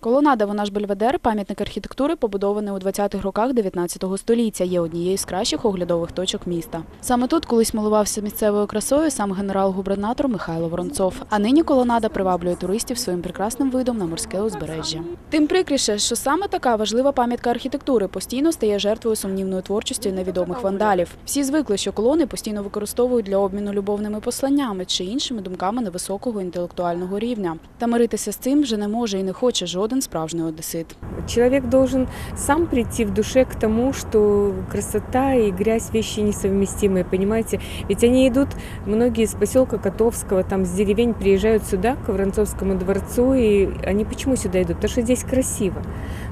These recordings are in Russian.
Колонада, вона ж Бельведер, пам'ятник архітектури, побудований у 20-х роках 19 століття, є однією з кращих оглядових точок міста. Саме тут колись милувався місцевою красою сам генерал-губернатор Михайло Воронцов. А нині колонада приваблює туристів своїм прекрасним видом на морське узбережжя. Тим прикріше, що саме така важлива пам'ятка архітектури постійно стає жертвою сумнівної творчості невідомих вандалів. Всі звикли, що колони постійно використовують для обміну любовними посланнями чи іншими думками невисокого інтелектуального рівня. Та миритися з цим вже не може і не хоче жоден справжній одесит. Человек должен сам прийти в душе к тому, что красота и грязь вещи несовместимые, понимаете? Ведь они идут, многие из поселка Котовского, там с деревень приезжают сюда, к Воронцовскому дворцу, и они почему сюда идут? Потому что здесь красиво.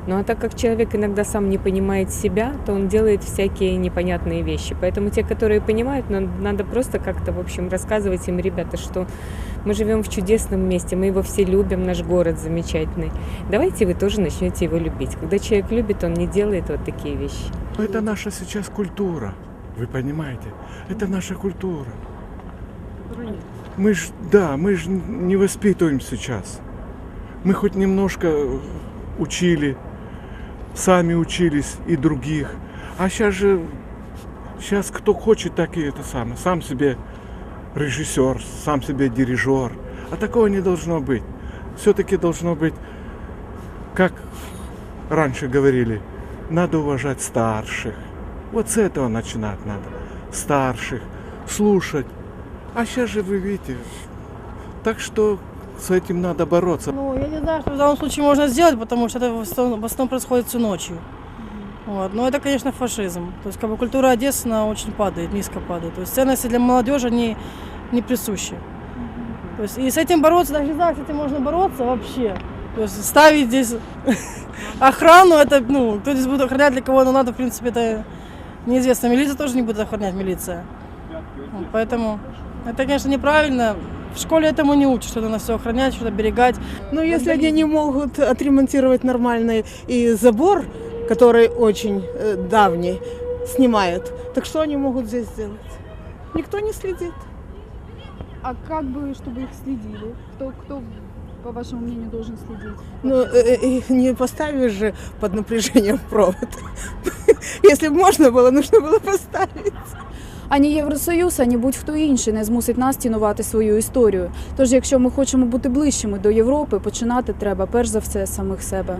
Ну а так как человек иногда сам не понимает себя, то он делает всякие непонятные вещи. Поэтому те, которые понимают, надо просто как-то, в общем, рассказывать им, ребята, что мы живем в чудесном месте, мы его все любим, наш город замечательный. Давайте вы тоже начнете его любить. Когда человек любит, он не делает вот такие вещи. Это наша сейчас культура. Вы понимаете? Это наша культура. Мы ж, да, мы же не воспитываем сейчас. Мы хоть немножко учили, сами учились и других. А сейчас же, сейчас кто хочет, так и это самое. Сам себе режиссер, сам себе дирижер. А такого не должно быть. Все-таки должно быть, как раньше говорили, надо уважать старших. Вот с этого начинать надо. Старших, слушать. А сейчас же вы видите. Так что с этим надо бороться. Ну, я не знаю, что в данном случае можно сделать, потому что это в основном, в основном происходит всю ночью. Вот. Но это, конечно, фашизм. То есть как бы культура Одессы, она очень падает, низко падает. То есть ценности для молодежи не, не присущи. То есть и с этим бороться, даже не знаю, с этим можно бороться вообще. То есть ставить здесь охрану, это, ну, кто здесь будет охранять, для кого оно надо, в принципе, это неизвестно. Милиция тоже не будет охранять, милиция. Поэтому это, конечно, неправильно. В школе этому не учат, что надо все охранять, что-то берегать. Но если они не могут отремонтировать нормальный и забор, который очень э, давний, снимают, так что они могут здесь сделать? Никто не следит. А как бы, чтобы их следили? Кто, кто по вашему мнению, должен следить? Ну, э, э, их не поставишь же под напряжением провод. Если бы можно было, нужно было поставить. Ані Євросоюз, ані будь-хто інший не змусить нас цінувати свою історію. Тож, якщо ми хочемо бути ближчими до Європи, починати треба перш за все з самих себе.